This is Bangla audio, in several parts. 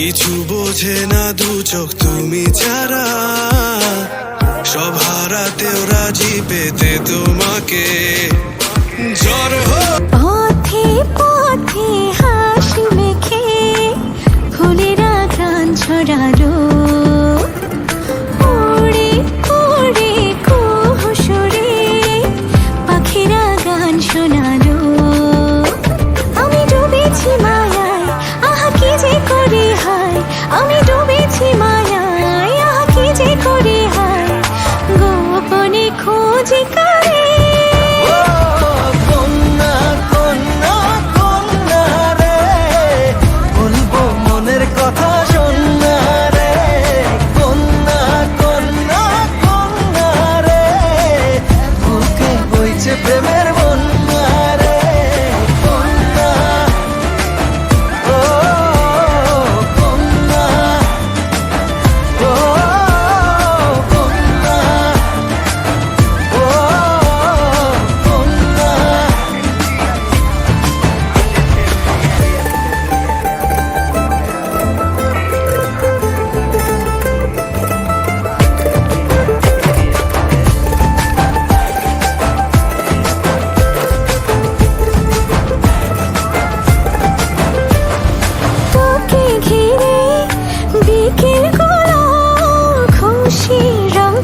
কিছু বোঝে না দু চোখ তুমি ছাড়া। সব হারাতেও রাজি পেতে তোমাকে। জ্বর পথে পথে হাসি মেখে, ফুলেরা গান ছড়ালো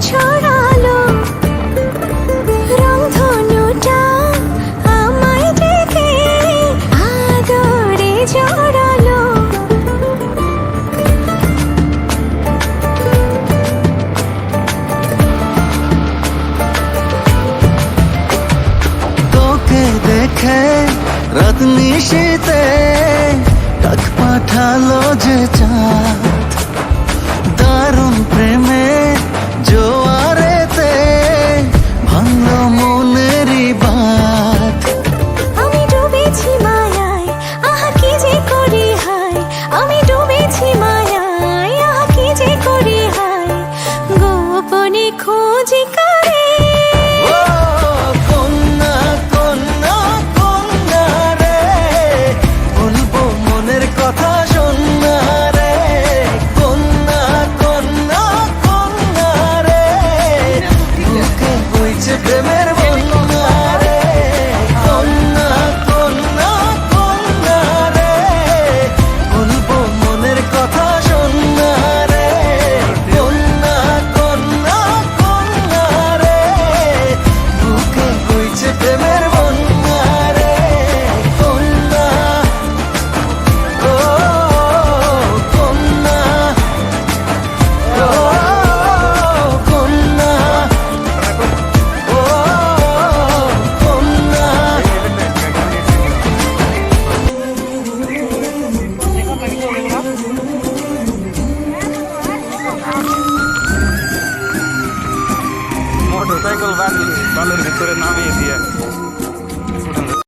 ছড়ালো। রং ধনুটা আমায় ডেকে আদরে জড়ালো। তোকে দেখে রাত নিশীতে, ডাক পাঠালো যে চা खोजी সকল বালি বালুর ভিতরে নামিয়ে দিয়ে